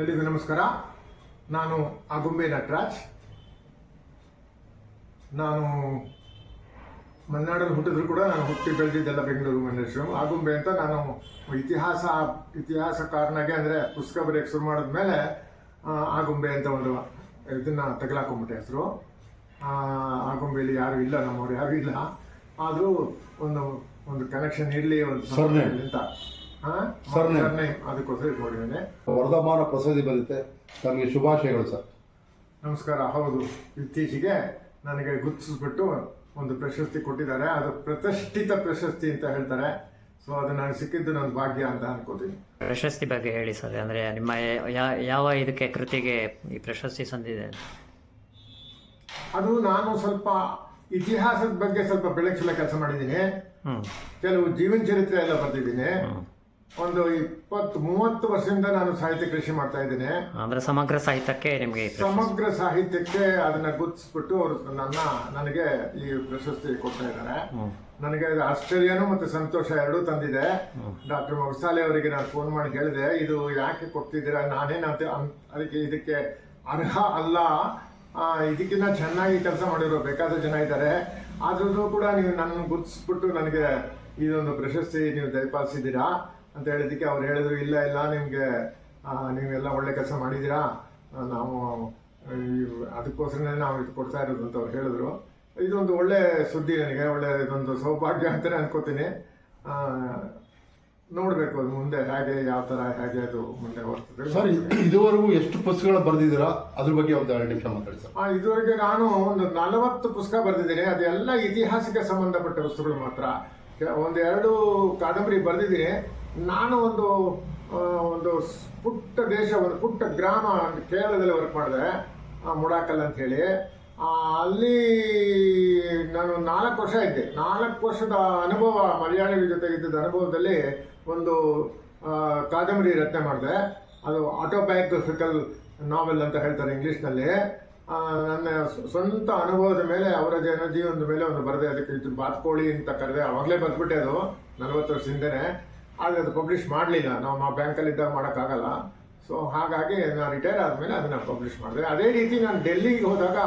ಎಲ್ಲಿಗೂ ನಮಸ್ಕಾರ. ನಾನು ಆಗುಂಬೆ ನಟರಾಜ್. ನಾನು ಮಲೆನಾಡಲ್ಲಿ ಹುಟ್ಟಿದ್ರು ಕೂಡ ನಾನು ಹುಟ್ಟಿ ಬೆಳೆದಿದ್ದೆಲ್ಲ ಬೆಂಗಳೂರು ಮಲ್ಲೇಶ್ವರಂ. ಆಗುಂಬೆ ಅಂತ ನಾನು ಇತಿಹಾಸ ಇತಿಹಾಸಕಾರನಾಗೆ ಅಂದರೆ ಪುಸ್ತಕ ಬರೆಯಕ್ಕೆ ಶುರು ಮಾಡಿದ್ಮೇಲೆ ಆಗುಂಬೆ ಅಂತ ಒಂದು ಇದನ್ನ ತಗಲಾಕೊಂಬಿಟ್ಟೆ ಹೆಸರು. ಆಗುಂಬೆಯಲ್ಲಿ ಯಾರು ಇಲ್ಲ ನಮ್ಮವ್ರು ಯಾರು ಇಲ್ಲ. ಆದರೂ ಒಂದು ಒಂದು ಕನೆಕ್ಷನ್ ಇರಲಿ ಒಂದು. ಅಂತ. ಅದಕ್ಕೋಸ್ಕರ ವರ್ಧಮಾನ ಪ್ರಸಿದ್ಧಿ ಬಂದಿದೆ ತಮಗೆ ಶುಭಾಶಯಗಳು ಸರ್. ನಮಸ್ಕಾರ. ಹೌದು. ಇತ್ತೀಚೆಗೆ ನನಗೆ ಗುರುತಿಸ್ಬಿಟ್ಟು ಒಂದು ಪ್ರಶಸ್ತಿ ಕೊಟ್ಟಿದ್ದಾರೆ. ಅದು ಪ್ರತಿಷ್ಠಿತ ಪ್ರಶಸ್ತಿ ಅಂತ ಹೇಳ್ತಾರೆ. ಸೊ ಅದು ನನಗೆ ಸಿಕ್ಕಿದ್ದು ನನ್ನ ಭಾಗ್ಯ ಅಂತ ಅನ್ಕೋತೀನಿ. ಪ್ರಶಸ್ತಿ ಬಗ್ಗೆ ಹೇಳಿ ಸರ್. ಅಂದರೆ ನಿಮ್ಮ ಯಾವ ಇದಕ್ಕೆ ಕೃತಿಗೆ ಈ ಪ್ರಶಸ್ತಿ ಸಂದಿದೆ? ಅದು ನಾನು ಸ್ವಲ್ಪ ಇತಿಹಾಸದ ಬಗ್ಗೆ ಸ್ವಲ್ಪ ಬೆಳಕಿಸಲ ಕೆಲಸ ಮಾಡಿದ್ದೀನಿ. ಹ್ಞೂ ಕೆಲವು ಜೀವನ ಚರಿತ್ರೆ ಎಲ್ಲ ಬರ್ತಿದ್ದೀನಿ ಒಂದು ಇಪ್ಪತ್ತು ಮೂವತ್ತು ವರ್ಷದಿಂದ ನಾನು ಸಾಹಿತ್ಯ ಕೃಷಿ ಮಾಡ್ತಾ ಇದ್ದೇನೆ. ಅಂದ್ರೆ ಸಮಗ್ರ ಸಾಹಿತ್ಯಕ್ಕೆ ನಿಮಗೆ ಸಮಗ್ರ ಸಾಹಿತ್ಯಕ್ಕೆ ಅದನ್ನ ಗುರುತಿಸ್ಬಿಟ್ಟು ಅವರು ನನ್ನ ನನಗೆ ಈ ಪ್ರಶಸ್ತಿ ಕೊಡ್ತಾ ಇದ್ದಾರೆ. ನನಗೆ ಆಶ್ಚರ್ಯನು ಆಶ್ಚರ್ಯನೂ ಮತ್ತು ಸಂತೋಷ ಎರಡೂ ತಂದಿದೆ. ಡಾಕ್ಟರ್ ಮೊಗಸಾಲೆ ಅವರಿಗೆ ನಾನು ಫೋನ್ ಮಾಡಿ ಹೇಳಿದೆ ಇದು ಯಾಕೆ ಕೊಡ್ತಿದ್ದೀರಾ? ನಾನೇನು ಅದಕ್ಕೆ ಇದಕ್ಕೆ ಅರ್ಹ ಅಲ್ಲ. ಇದಕ್ಕಿಂತ ಚೆನ್ನಾಗಿ ಕೆಲಸ ಮಾಡಿರೋ ಬೇಕಾದ ಜನ ಇದ್ದಾರೆ. ಆದ್ರೂ ಕೂಡ ನೀವು ನನ್ನ ಗುರುತಿಸ್ಬಿಟ್ಟು ನನಗೆ ಇದೊಂದು ಪ್ರಶಸ್ತಿ ನೀವು ದಯಪಾಲಿಸಿದ್ದೀರಾ? ಅಂತ ಹೇಳಿದ್ದಕ್ಕೆ ಅವ್ರು ಹೇಳಿದ್ರು ಇಲ್ಲ ಇಲ್ಲ ನಿಮಗೆ ನೀವೆಲ್ಲ ಒಳ್ಳೆ ಕೆಲಸ ಮಾಡಿದ್ದೀರಾ? ನಾವು ಈ- ಅದಕ್ಕೋಸ್ಕರನೇ ನಾವು ಇದು ಕೊಡ್ತಾ ಇರೋದು ಅಂತ ಅವ್ರು ಹೇಳಿದ್ರು. ಇದೊಂದು ಒಳ್ಳೆ ಸುದ್ದಿ ನನಗೆ ಒಳ್ಳೆ ಇದೊಂದು ಸೌಭಾಗ್ಯ ಅಂತ ಅನ್ಕೋತೀನಿ. ನೋಡಬೇಕು ಅದು ಮುಂದೆ ಹೇಗೆ ಯಾವ ತರ ಹೇಗೆ ಅದು ಮುಂದೆ ಹೋಗ್ತದೆ. ಸರ್ ಇದುವರೆಗೂ ಎಷ್ಟು ಪುಸ್ತಕಗಳು ಬರೆದಿದ್ದೀರಾ? ಅದ್ರ ಬಗ್ಗೆ ಒಂದು ಎರಡು ನಿಮಿಷ ಮಾತಾಡಿ ಸರ್. ಆ, ಇದುವರೆಗೆ ನಾನು ಒಂದು ನಲವತ್ತು ಪುಸ್ತಕ ಬರೆದಿದ್ದೀನಿ. ಅದೆಲ್ಲ ಇತಿಹಾಸಕ್ಕೆ ಸಂಬಂಧಪಟ್ಟ ವಸ್ತುಗಳು ಮಾತ್ರ. ಒಂದೆರಡು ಒಂದು ಎರಡು ಕಾದಂಬರಿ ಬರೆದಿದ್ದೀನಿ. ನಾನು ಒಂದು ಒಂದು ಪುಟ್ಟ ದೇಶ ಒಂದು ಪುಟ್ಟ ಗ್ರಾಮ ಕೇರಳದಲ್ಲಿ ವರ್ಕ್ ಮಾಡಿದೆ ಮುಡಾಕಲ್ ಅಂತ ಹೇಳಿ. ಅಲ್ಲಿ ನಾನು ನಾಲ್ಕು ವರ್ಷ ಇದ್ದೆ. ನಾಲ್ಕು ವರ್ಷದ ಅನುಭವ, ಮಲಯಾಳಿ ಜೊತೆಗಿದ್ದ ಅನುಭವದಲ್ಲಿ ಒಂದು ಕಾದಂಬರಿ ರಚನೆ ಮಾಡಿದೆ. ಅದು ಆಟೋಬಯೋಗ್ರಫಿಕಲ್ ನಾವೆಲ್ ಅಂತ ಹೇಳ್ತಾರೆ ಇಂಗ್ಲೀಷ್ನಲ್ಲಿ. ನನ್ನ ಸ್ವ- ಸ್ವಂತ ಅನುಭವದ ಮೇಲೆ, ಅವರ ಜನ ಜೀವನದ ಮೇಲೆ ಒಂದು ಬರೆದೆ. ಅದಕ್ಕೆ ಇದು ಬಾತ್ಕೋಳಿ ಅಂತ ಕರೆದೆ. ಅವಾಗಲೇ ಬಂದ್ಬಿಟ್ಟೆ ಅದು, ನಲವತ್ತು ವರ್ಷ ಹಿಂದೆನೆ. ಆದರೆ ಅದು ಪಬ್ಲಿಷ್ ಮಾಡಲಿಲ್ಲ. ನಾವು ಆ ಬ್ಯಾಂಕಲ್ಲಿ ಇದ್ದಾಗ ಮಾಡೋಕ್ಕಾಗಲ್ಲ. ಸೊ ಹಾಗಾಗಿ ನಾನು ರಿಟೈರ್ ಆದಮೇಲೆ ಅದನ್ನು ಪಬ್ಲಿಷ್ ಮಾಡಿದೆ. ಅದೇ ರೀತಿ ನಾನು ಡೆಲ್ಲಿಗೆ ಹೋದಾಗ,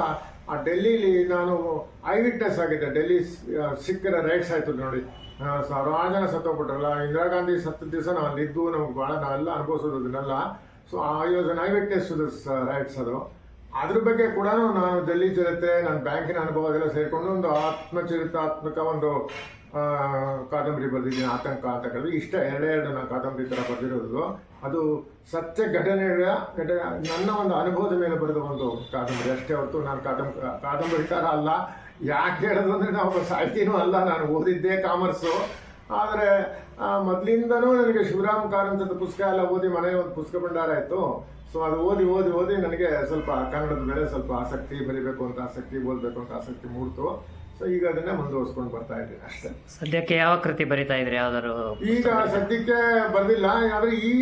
ಆ ಡೆಲ್ಲಿಲಿ ನಾನು ಐ ವಿಟ್ನೆಸ್ ಆಗಿದ್ದೆ ಡೆಲ್ಲಿ ಸಿಕ್ಕರ ರೈಟ್ಸ್ ಆಯ್ತು ನೋಡಿ. ಸಾವಿರಾರು ಜನ ಸತ್ತೋಗ್ಬಿಟ್ರಲ್ಲ ಇಂದಿರಾ ಗಾಂಧಿ ಸತ್ತ ದಿವಸ ನಾವು ಅಲ್ಲಿದ್ದು ನಮ್ಗೆ ಭಾಳ ನಾವೆಲ್ಲ ಅನುಭವಿಸೋದು ಅದನ್ನೆಲ್ಲ ಸೊ ಯೋಜನೆ ಐ ವಿಟ್ನೆಸ್ ರೈಟ್ಸ್ ಅದು. ಅದ್ರ ಬಗ್ಗೆ ಕೂಡ ನಾನು ಡೆಲ್ಲಿ ಜೊತೆ ನನ್ನ ಬ್ಯಾಂಕಿನ ಅನುಭವ ಎಲ್ಲ ಸೇರಿಕೊಂಡು ಒಂದು ಆತ್ಮಚರಿತಾತ್ಮಕ ಒಂದು ಕಾದಂಬರಿ ಬರೆದಿದ್ದೀನಿ ಆತಂಕ ಅಂತ ಕರೆದು ಇಷ್ಟ ಎರಡೇ ಎರಡು ನಾನು ಕಾದಂಬರಿ ಥರ ಬರೆದಿರೋದು. ಅದು ಸತ್ಯ ಘಟನೆಗಳ ಘಟನೆ, ನನ್ನ ಒಂದು ಅನುಭವದ ಮೇಲೆ ಬರೆದ ಒಂದು ಕಾದಂಬರಿ. ಅಷ್ಟೇ ಹೊರತು ನಾನು ಕಾದಂಬ ಥರ ಅಲ್ಲ. ಯಾಕೆ ಹೇಳೋದು ಅಂದರೆ ನಾವು ಸಾಹಿತಿನೂ ಅಲ್ಲ. ನಾನು ಓದಿದ್ದೇ ಕಾಮರ್ಸು. ಆದರೆ ಮೊದಲಿಂದನೂ ನನಗೆ ಶಿವರಾಮ್ ಕಾರಂತದ ಪುಸ್ತಕ ಎಲ್ಲ ಓದಿ ಮನೆಯ ಒಂದು ಪುಸ್ತಕ ಭಂಡಾರ ಆಯಿತು. ಸೊ ಅದು ಓದಿ ಓದಿ ಓದಿ ನನಗೆ ಸ್ವಲ್ಪ ಕನ್ನಡದ ಮೇಲೆ ಸ್ವಲ್ಪ ಆಸಕ್ತಿ, ಬರಿಬೇಕು ಅಂತ ಆಸಕ್ತಿ, ಓದಬೇಕು ಅಂತ ಆಸಕ್ತಿ ಮೂಡ್ತು. ಸೊ ಈಗ ಅದನ್ನೇ ಮುಂದುವರ್ಸ್ಕೊಂಡು ಬರ್ತಾ ಇದ್ದೀನಿ ಅಷ್ಟೇ. ಸದ್ಯಕ್ಕೆ ಯಾವ ಕೃತಿ ಬರಿತಾ ಇದ್ರಿ? ಯಾವ್ದಾದ್ರು ಈಗ ಸದ್ಯಕ್ಕೆ ಬಂದಿಲ್ಲ ಆದ್ರೆ ಈ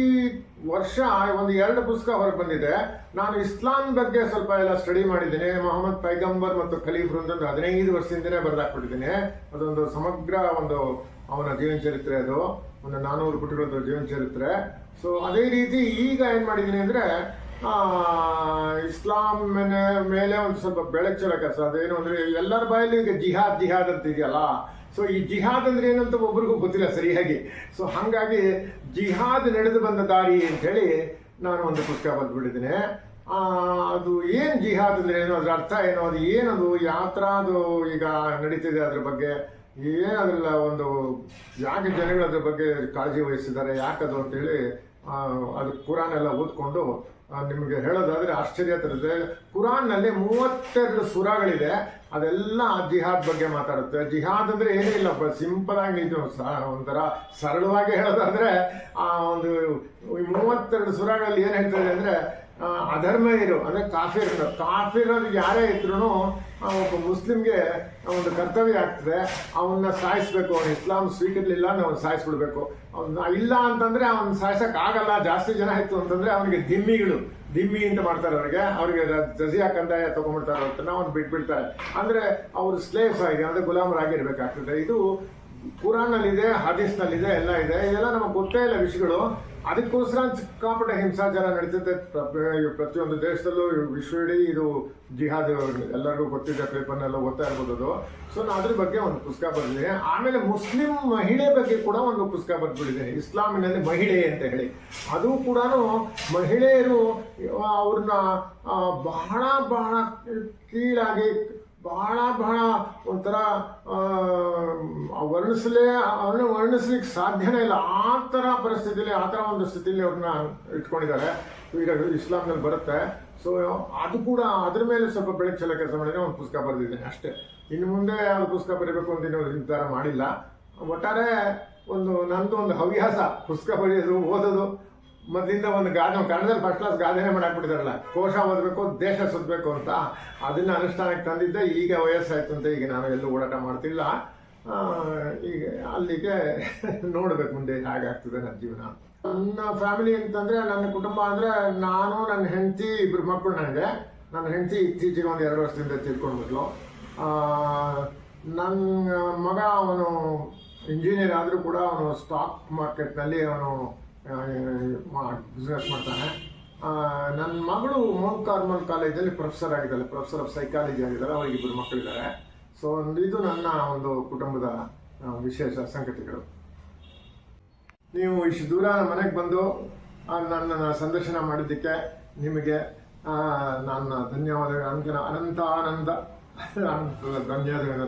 ವರ್ಷ ಒಂದು ಎರಡು ಪುಸ್ತಕ ಹೊರಗೆ ಬಂದಿದೆ. ನಾನು ಇಸ್ಲಾಂ ಬಗ್ಗೆ ಸ್ವಲ್ಪ ಎಲ್ಲ ಸ್ಟಡಿ ಮಾಡಿದ್ದೀನಿ. ಮೊಹಮ್ಮದ್ ಪೈಗಂಬರ್ ಮತ್ತು ಖಲೀಫ್ರು ಅಂತ ಹದಿನೈದು ವರ್ಷದಿಂದನೇ ಬರೆದಾಕ್ಬಿಟ್ಟಿದ್ದೀನಿ. ಅದೊಂದು ಸಮಗ್ರ ಒಂದು ಅವನ ಜೀವನ ಚರಿತ್ರೆ ಅದು. ಒಂದು ನಾನೂರು ಪುಟಗಳದ್ದು ಜೀವನ ಚರಿತ್ರೆ. ಸೊ ಅದೇ ರೀತಿ ಈಗ ಏನ್ ಮಾಡಿದ್ದೀನಿ ಅಂದ್ರೆ ಇಸ್ಲಾಂ ಮೇಲೆ- ಒಂದು ಸ್ವಲ್ಪ ಚೆಲ್ಲೋ ಕೆಲಸ ಅದೇನು ಅಂದರೆ ಎಲ್ಲರ ಬಾಯಲ್ಲಿ ಈಗ ಜಿಹಾದ್ ಜಿಹಾದ್ ಅಂತ ಇದೆಯಲ್ಲ. ಸೊ ಈ ಜಿಹಾದ್ ಅಂದ್ರೆ ಏನಂತ ಒಬ್ರಿಗೂ ಗೊತ್ತಿಲ್ಲ ಸರಿಯಾಗಿ ಸೊ ಹಾಗಾಗಿ ಜಿಹಾದ್ ನಡೆದು ಬಂದ ದಾರಿ ಅಂತ ಹೇಳಿ ನಾನು ಒಂದು ಪುಸ್ತಕ ಬಂದ್ಬಿಟ್ಟಿದ್ದೀನಿ. ಅದು ಏನು ಜಿಹಾದ್ ಅಂದ್ರೆ ಏನು, ಅದ್ರ ಅರ್ಥ ಏನು, ಅದು ಏನದು ಅದು ಈಗ ನಡೀತಿದೆ ಅದ್ರ ಬಗ್ಗೆ? ಏನಾದ್ರಲ್ಲ ಒಂದು, ಯಾಕೆ ಜನಗಳು ಅದ್ರ ಬಗ್ಗೆ ಕಾಳಜಿ ವಹಿಸಿದ್ದಾರೆ, ಯಾಕದು ಅಂತೇಳಿ ಅದು ಕುರಾನೆಲ್ಲ ಓದ್ಕೊಂಡು ನಿಮಗೆ ಹೇಳೋದಾದ್ರೆ ಆಶ್ಚರ್ಯ ತರುತ್ತೆ ಕುರಾನ್ನಲ್ಲಿ ಮೂವತ್ತೆರಡು ಸುರಗಳಿದೆ. ಅದೆಲ್ಲ ಜಿಹಾದ್ ಬಗ್ಗೆ ಮಾತಾಡುತ್ತೆ. ಜಿಹಾದ್ ಅಂದ್ರೆ ಏನೂ ಇಲ್ಲ ಸಿಂಪಲ್ ಆಗಿ ಇದು ಒಂಥರ ಸರಳವಾಗಿ ಹೇಳೋದಾದ್ರೆ, ಆ, ಒಂದು ಮೂವತ್ತೆರಡು ಸುರಗಳಲ್ಲಿ ಏನ್ ಹೇಳ್ತಾರೆ ಅಂದ್ರೆ ಆ, ಇರು ಅಂದ್ರೆ ಕಾಫಿರ್ ಕಾಫಿರ್ ಯಾರೇ ಇದ್ರು ಒಬ್ಬ ಮುಸ್ಲಿಮ್ಗೆ ಒಂದು ಕರ್ತವ್ಯ ಆಗ್ತದೆ. ಅವನ್ನ ಸಾಯಿಸ್ಬೇಕು ಅವನು ಇಸ್ಲಾಂ ಸ್ವೀಕರಿಲಿಲ್ಲ ಅಂದ್ರೆ ಅವ್ನು ಸಾಯಿಸ್ಬಿಡ್ಬೇಕು. ಅವ್ನ ಇಲ್ಲ ಅಂತಂದ್ರೆ ಅವ್ನ ಆಗಲ್ಲ ಜಾಸ್ತಿ ಜನ ಇತ್ತು ಅಂತಂದ್ರೆ ಅವನಿಗೆ ದಿಮ್ಮಿಗಳು. ದಿಮ್ಮಿ ಅಂತ ಮಾಡ್ತಾರೆ ಅವ್ರಿಗೆ. ಅವ್ರಿಗೆ ಜಜಿಯಾ ಕಂದಾಯ ತಗೊಂಡ್ಬಿಡ್ತಾರೆ ಅಂತ ಅವ್ನು ಬಿಟ್ಬಿಡ್ತಾರೆ. ಅಂದ್ರೆ ಅವ್ರು ಸ್ಲೇವ್ಸ್ ಆಗಿ ಅಂದ್ರೆ ಗುಲಾಮರಾಗಿರ್ಬೇಕಾಗ್ತದೆ ಇದು ಕುರಾನ್ನಲ್ಲಿದೆ ಹದೀಸ್ನಲ್ಲಿದೆ ಎಲ್ಲ ಇದೆ. ಇದೆಲ್ಲ ನಮಗೆ ಗೊತ್ತೇ ಇಲ್ಲ ವಿಷಯಗಳು. ಅದಕ್ಕೋಸ್ಕರ ಸಿಕ್ಕಾಪಟ್ಟೆ ಹಿಂಸಾಚಾರ ನಡೀತದೆ ಪ್ರ- ಪ್ರತಿಯೊಂದು ದೇಶದಲ್ಲೂ ವಿಶ್ವವಿಡೀ ಇದು ಜಿಹಾದ್ ಎಲ್ಲರಿಗೂ ಗೊತ್ತಿದೆ ಪೇಪರ್ನೆಲ್ಲ ಓದ್ತಾ ಇರ್ಬೋದು ಅದು. ಸೊ ನಾನು ಅದ್ರ ಬಗ್ಗೆ ಒಂದು ಪುಸ್ತಕ ಬರೆದಿದ್ದೀನಿ ಆಮೇಲೆ ಮುಸ್ಲಿಂ ಮಹಿಳೆ ಬಗ್ಗೆ ಕೂಡ ಒಂದು ಪುಸ್ತಕ ಬರೆದ್ಬಿಟ್ಟಿದ್ದೀನಿ ಇಸ್ಲಾಮಿನಲ್ಲಿ ಮಹಿಳೆ ಅಂತ ಹೇಳಿ. ಅದು ಕೂಡ ಮಹಿಳೆಯರು ಅವ್ರನ್ನ ಬಹಳ ಬಹಳ ಕೀಳಾಗಿ, ಬಹಳ ಬಹಳ ಒಂಥರ ವರ್ಣಿಸಲೇ ಅವನ್ನ ವರ್ಣಿಸ್ಲಿಕ್ಕೆ ಸಾಧ್ಯನೇ ಇಲ್ಲ. ಆ ಥರ ಪರಿಸ್ಥಿತಿಲಿ, ಆ ಥರ ಒಂದು ಸ್ಥಿತಿಲಿ ಅವ್ರನ್ನ ಇಟ್ಕೊಂಡಿದ್ದಾರೆ. ಈಗ ಇಸ್ಲಾಂನಲ್ಲಿ ಬರುತ್ತೆ. ಸೊ ಅದು ಕೂಡ ಅದ್ರ ಮೇಲೆ ಸ್ವಲ್ಪ ಬೆಳಕು ಚೆಲ್ಲ ಕೆಲಸ ಮಾಡಿದ್ರೆ ಒಂದು ಪುಸ್ತಕ ಬರೆದಿದ್ದೇನೆ ಅಷ್ಟೇ. ಇನ್ನು ಮುಂದೆ ಅದು ಪುಸ್ತಕ ಬರೀಬೇಕು ಅಂತ ಇನ್ನೂ ನಿರ್ಧಾರ ಮಾಡಿಲ್ಲ. ಒಟ್ಟಾರೆ ಒಂದು, ನಂದು ಒಂದು ಹವ್ಯಾಸ, ಪುಸ್ತಕ ಬರೆಯೋದು, ಓದೋದು. ಮೊದಲಿಂದ ಒಂದು ಗಾದೆ ಕನ್ನಡದಲ್ಲಿ ಫಸ್ಟ್ ಕ್ಲಾಸ್ ಗಾದೆನೇ ಮಾಡಾಕ್ಬಿಟ್ಟಿದಾರಲ್ಲ ಕೋಶ ಓದಬೇಕು, ದೇಶ ಸುತ್ತಬೇಕು ಅಂತ. ಅದನ್ನು ಅನುಷ್ಠಾನಕ್ಕೆ ತಂದಿದ್ದೆ, ಈಗ ವಯಸ್ಸಾಯ್ತು ಅಂತ ಈಗ ನಾನು ಎಲ್ಲೂ ಓಡಾಟ ಮಾಡ್ತಿಲ್ಲ. ಈಗ ಅಲ್ಲಿಗೆ ನೋಡಬೇಕು ಮುಂದೆ ಹೇಗಾಗ್ತದೆ ನನ್ನ ಜೀವನ. ನನ್ನ ಫ್ಯಾಮಿಲಿ ಅಂತಂದ್ರೆ ನನ್ನ ಕುಟುಂಬ ಅಂದ್ರೆ ನಾನು ನನ್ನ ಹೆಂಡತಿ ಇಬ್ಬರು ಮಕ್ಕಳು ನನಗೆ. ನನ್ನ ಹೆಂಡತಿ ಇತ್ತೀಚೆಗೆ ಒಂದು ಎರಡು ವರ್ಷದಿಂದ ತಿಳ್ಕೊಂಡ್ಬಿಟ್ಲು ನನ್ನ ಮಗ ಅವನು ಇಂಜಿನಿಯರ್ ಆದರೂ ಕೂಡ ಅವನು ಸ್ಟಾಕ್ ಮಾರ್ಕೆಟ್ನಲ್ಲಿ ಅವನು ಬಿಸ್ನೆಸ್ ಮಾಡ್ತಾನೆ. ನನ್ನ ಮಗಳು ಮೌಂಟ್ ಕಾರ್ಮಲ್ ಕಾಲೇಜಲ್ಲಿ ಪ್ರೊಫೆಸರ್ ಆಗಿದ್ದಾರೆ ಪ್ರೊಫೆಸರ್ ಆಫ್ ಸೈಕಾಲಜಿ ಆಗಿದ್ದಾರೆ ಅವರಿಗಿಬ್ಬರು ಮಕ್ಕಳಿದ್ದಾರೆ. ಸೊ ಇದು ನನ್ನ ಒಂದು ಕುಟುಂಬದ ವಿಶೇಷ ಸಂಗತಿಗಳು. ನೀವು ಇಷ್ಟು ದೂರ ಮನೆಗೆ ಬಂದು ನನ್ನ ನನ್ನನ್ನು ಸಂದರ್ಶನ ಮಾಡಿದ್ದಕ್ಕೆ ನಿಮಗೆ ನನ್ನ ಧನ್ಯವಾದಗಳು. ಅನಂತ ಅನಂತ ಅನಂತ ಧನ್ಯವಾದಗಳು.